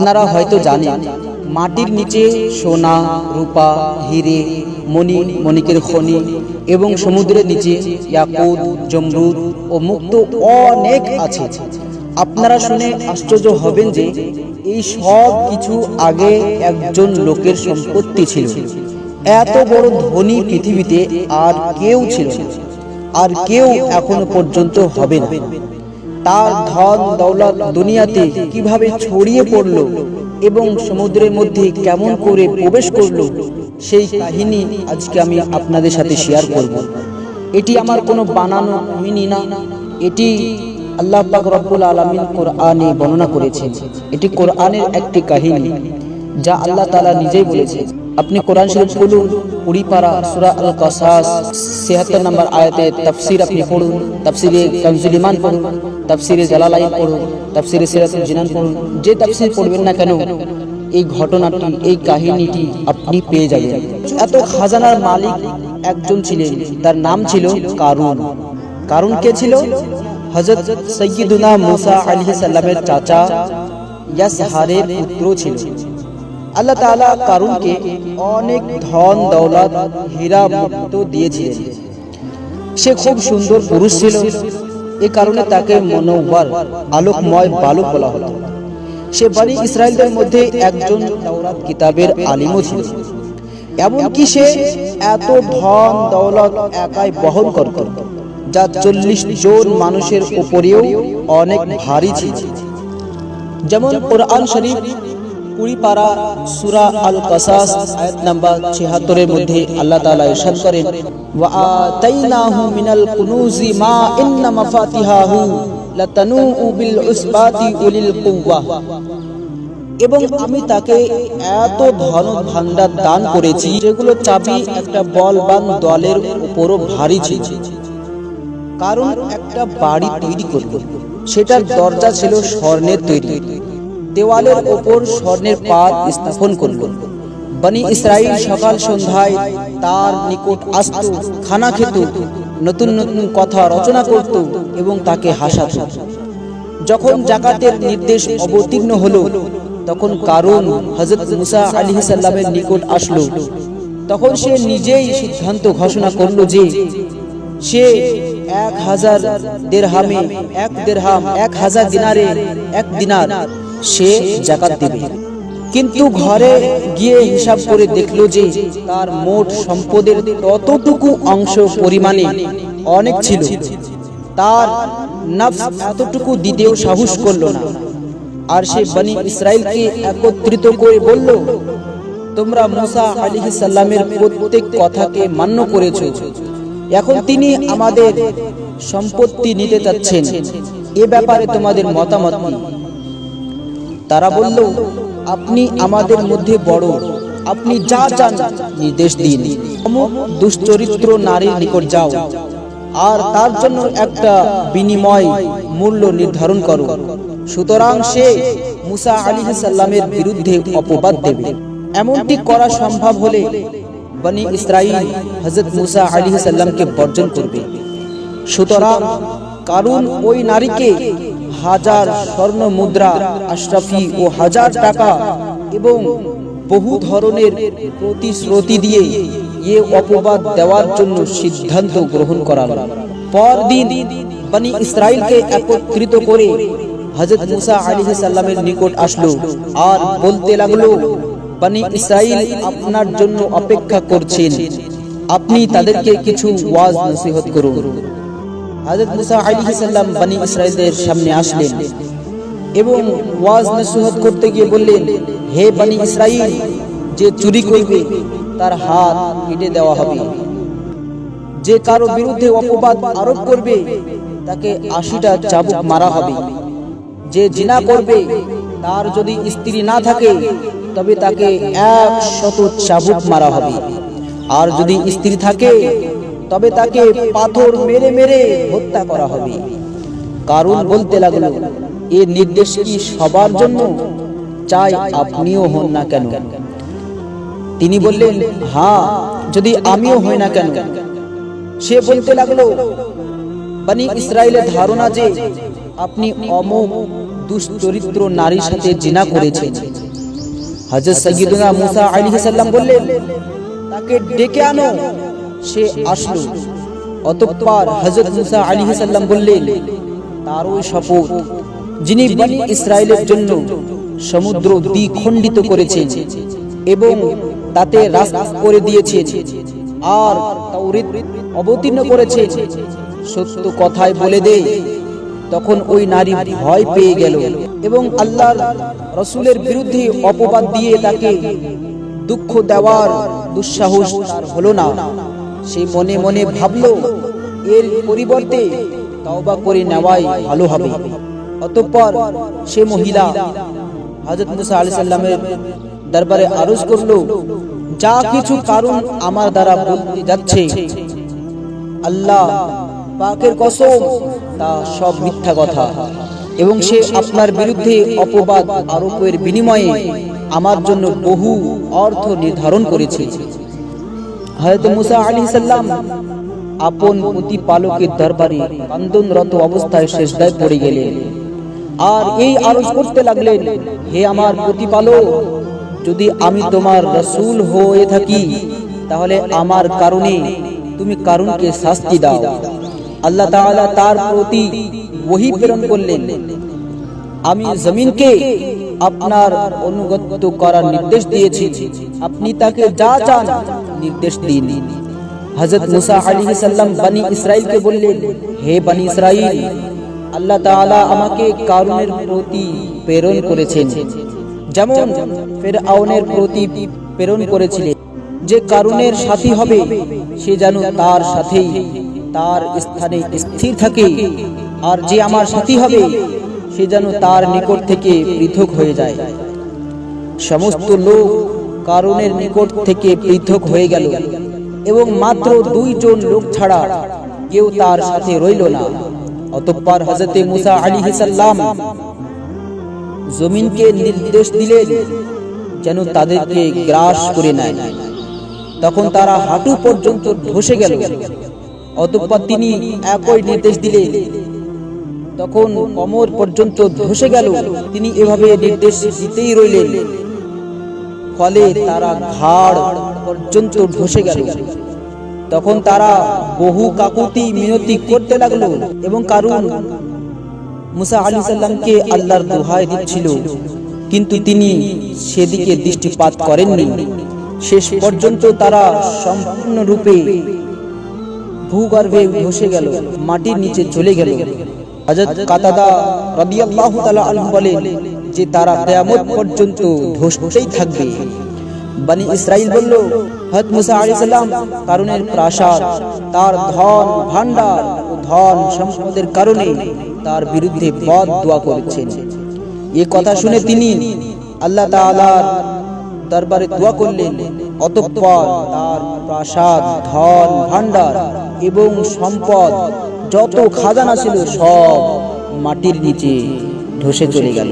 আপনারা হয়তো জানেন, মাটির নিচে সোনা, রূপা, হিরে, মণি, মণিকের খনি এবং সমুদ্রের নিচে ইয়াকুত জমরুদ ও মুক্ত অনেক আছে। আপনারা শুনে আশ্চর্য হবেন যে এই সব কিছু আগে একজন লোকের সম্পত্তি ছিল। এত বড় ধনী পৃথিবীতে আর কেউ ছিল আর কেউ এখনও পর্যন্ত হবে না। তার ধন দৌলত দুনিয়াতে কীভাবে ছড়িয়ে পড়ল এবং সমুদ্রের মধ্যে কেমন করে প্রবেশ করল, সেই কাহিনী আজকে আমি আপনাদের সাথে শেয়ার করব। এটি আমার কোনো বানানো কাহিনী না, এটি আল্লাহ পাক রব্বুল আলামিন কোরআনে বর্ণনা করেছেন। এটি কোরআনের একটি কাহিনী, যা আল্লাহ তাআলা নিজেই বলেছেন। আপনি কোরআন শরীফ পড়ুন কুড়ি পারা সূরা আল কাসাস 76 নম্বর আয়াতে তাফসীর আপনি পড়ুন, তাফসীরে কানজুল ইমান পড়ুন, তাফসীরে জালালাইন পড়ুন, তাফসীরে সিরাতুল জিনান পড়ুন, যে তাফসীর পড়বেন না কেন, এই ঘটনাটি, এই কাহিনীটি আপনি পেয়ে যাবেন। এত খাজানার মালিক একজন ছিলেন, তার নাম ছিল কারুন। কারুন কে ছিল? হযরত সৈয়দুনা মুসা আলাইহিস সালামের চাচা ইয়াসহারের পুত্র ছিল। আল্লাহ তাআলা কারুনকে অনেক ধন, দৌলত, হীরা, মুক্ত দিয়েছিলেন। সে খুব সুন্দর পুরুষ ছিল। এ কারণে তাকে মনোবর আলোকময় বালক বলা হতো। সে বানি ইসরায়েলদের মধ্যে একজন কিতাবের আলিমও ছিল। এমনকি সে এত ধন, দৌলত একাই বহন করত, যা চল্লিশ জন মানুষের উপরেও অনেক ভারী ছিল। যেমন কোরআন শরীফ সুরা আল কাসাস ছিহাত্তরের মধ্যে আল্লাহ কুনুজি মাফাতিহাহু উলিল এবং আমি তাকে এত ধন ভান্ডার দান করেছি যেগুলো চাবি একটা বলবান দলের উপরও ভারী ছিল। কারণ একটা বাড়ি তৈরি করব সেটার দরজা ছিল স্বর্ণের তৈরি। দেওয়ালের ওপর স্বর্ণের পাত স্থাপন করল। বনি ইসরাইল সকাল সন্ধ্যায় তার নিকট আসত, খানা খেত, নতুন নতুন কথা রচনা করত এবং তাকে হাসাত। যখন জাকাতের নির্দেশ অবতীর্ণ হলো, তখন কারণ হজরত মুসা আলী সাল্লামের নিকট আসলো। তখন সে নিজেই সিদ্ধান্ত ঘোষণা করল যে, সে এক হাজার দেড়হামে এক দেড়হাম এক হাজার দিনারে, এক দিনার সে জাকাত দেবে। কিন্তু ঘরে গিয়ে হিসাব করে দেখল যে তার মোট সম্পদের ততটুকু অংশ পরিমাণে অনেক ছিল। তার নফস এতটুকু দিতেও সাহস করল না। আর সে বনি ইসরায়েলকে একত্রিত করে বলল, তোমরা মুসা আলাইহিস সালামের প্রত্যেক কথাকে মান্য করেছ। এখন তিনি আমাদের সম্পত্তি নিতে চাচ্ছেন। এ ব্যাপারে তোমাদের মতামত তারা বলল, আপনি আমাদের মধ্যে বড়। আপনি যা চান, নির্দেশ দিন। দুশ্চরিত্র নারীর নিকট যাও। আর তার জন্য একটা বিনিময় মূল্য নির্ধারণ করো। সুতরাং সে মুসা আলী সাল্লামের বিরুদ্ধে অপবাদ দেবে। এমনটি করা সম্ভব হলে বনি ইসরাইল হজরত মুসা আলী সাল্লামকে বর্জন করবে। সুতরাং কারণ ওই নারীকে হাজার স্বর্ণ মুদ্রা আশরাফি ও হাজার টাকা এবং বহু ধরনের প্রতিশ্রুতি দিয়ে এ অপবাদ দেওয়ার জন্য সিদ্ধান্ত গ্রহণ করাল। পরদিন বনি ইসরায়েলকে একত্রিত করে হজরত মুসা আলী সাল্লামের নিকট আসলো আর বলতে লাগল, বনি ইসরাইল আপনার জন্য অপেক্ষা করছেন। আপনি তাদেরকে কিছু ওয়াজ নসিহত করুন। হযরত মুসা আলাইহিস সালাম বনি ইসরাইলদের সামনে আসলেন এবং ওয়াজ নসিহত করতে গিয়ে বললেন, হে বনি ইসরাইল যে চুরি করবে, তার হাত কেটে দেওয়া হবে। যে কারও বিরুদ্ধে অপবাদ আরোপ করবে, তাকে আশিটা চাবুক মারা হবে। যে জিনা করবে, তার যদি স্ত্রী না থাকে, তবে তাকে এক শত চাবুক মারা হবে। আর যদি স্ত্রী থাকে তবে তাকে পাথর মেরে মেরে হত্যা করা হবে। কারণ বলতে লাগল, এ নির্দেশ কি সবার জন্য? চাই আপনিও হন না কেন? তিনি বললেন হ্যাঁ যদি আমিও হই না কেন? সে বলতে লাগল, বনি ইসরায়েলের ধারণা যে আপনি অমুক দুশ্চরিত্র নারীর সাথে জিনা করেছেন। হজরত সৈয়দনা মুসা আলাইহিস সালাম বললেন, তাকে ডেকে আনো। সে আসলো। অতঃপর হজরত মুসা আলাইহিস সালাম বললেন, তার ওই শপথ যিনি বনি ইসরায়েলের জন্য সমুদ্র দ্বিখণ্ডিত করেছেন এবং তাতে রাস্তা করে দিয়েছেন আর তাওরিত অবতীর্ণ করেছেন, সত্য কথায় বলে দেয়। তখন ওই নারী ভয় পেয়ে গেল এবং আল্লাহর রসুলের বিরুদ্ধে অপবাদ দিয়ে তাকে দুঃখ দেওয়ার দুঃসাহস হলো না। সে মনে মনে ভাবলো, এর পরিবর্তে তওবা করে নেওয়াই ভালো হবে। অতঃপর সে মহিলা হযরত মুসা আলাইহিস সালামের দরবারে আরজ করল, যা কিছু কারণ আমার দ্বারা বলতে যাচ্ছে, আল্লাহ পাকের কসম, তা সব মিথ্যা কথা। এবং সে আপনার বিরুদ্ধে অপবাদ আরোপের বিনিময়ে আমার জন্য বহু অর্থ নির্ধারণ করেছে। হযরত মুসা আলাইহিস সালাম আপন প্রতিপালকের দরবারে কান্দনরত অবস্থায় শেষদায় পড়ে গেলেন। আর এই আরজ করতে লাগলেন, হে আমার প্রতিপালক, যদি আমি তোমার রসূল হয়ে থাকি, তাহলে আমার কারণে তুমি কারণকে শাস্তি দাও। আল্লাহ তাআলা তার প্রতি ওহী প্রেরণ করলেন। আমি জমিনকে আপনার অনুগত করার নির্দেশ দিয়েছি। আপনি তাকে যা চান নির্দেশ দিন। হযরত মুসা আলাইহিস সালাম বনি ইসরাইলকে বললেন, হে বনি ইসরাইল আল্লাহ তাআলা আমাকে কারুনের প্রতি প্রেরণ করেছেন। যেমন ফেরআউনের প্রতি প্রেরণ করেছিলেন, যে কারুনের সাথী হবে, সে যেন তার সাথেই, তার স্থানে স্থির থাকে। আর যে আমার সাথী হবে, সে যেন তার নিকট থেকে পৃথক হয়ে যায়। সমস্ত লোক কারণের নিকট থেকে পৃথক হয়ে গেল এবং মাত্র দুইজন লোক ছাড়া কেউ তার সাথে রইল না। অতঃপর হজরতে মুসা আলী সাল্লাম জমিনকে নির্দেশ দিলেন যেন তাদেরকে গ্রাস করে নেয়। তখন তারা হাঁটু পর্যন্ত ধসে গেল। অতঃপর তিনি একই নির্দেশ দিলেন। তখন কমর পর্যন্ত ধসে গেল। তিনি এভাবে নির্দেশ দিতেই রইলেন। ফলে তারা ঘাড় পর্যন্ত ধসে গেল। তখন তারা বহু কাকুতি মিনতি করতে লাগল এবং কারণ মুসা আলী সাল্লামকে আল্লাহর দোহাই দিচ্ছিল, কিন্তু তিনি সেদিকে দৃষ্টিপাত করেননি। শেষ পর্যন্ত তারা সম্পূর্ণরূপে ভূগর্ভে ধসে গেল, মাটির নিচে চলে গেল। হযরত কাতাদা রাদিয়াল্লাহু তাআলা আনহু বলেন যে তারা কিয়ামত পর্যন্ত ধসতেই থাকবে। বনি ইসরাইল বলল, হযরত মুসা আলাইহিস সালাম কারণের প্রাসাদ, তার ধন ভান্ডার ও ধন সম্পদের কারণে তার বিরুদ্ধে বদ দোয়া করেছেন। এই কথা শুনে তিনি আল্লাহ তাআলার দরবারে দোয়া করলেন, অতঃপর তার প্রাসাদ, ধন ভান্ডার এবং সম্পদ, যত খাজানা ছিল সব মাটির নিচে ধসে চলে গেল।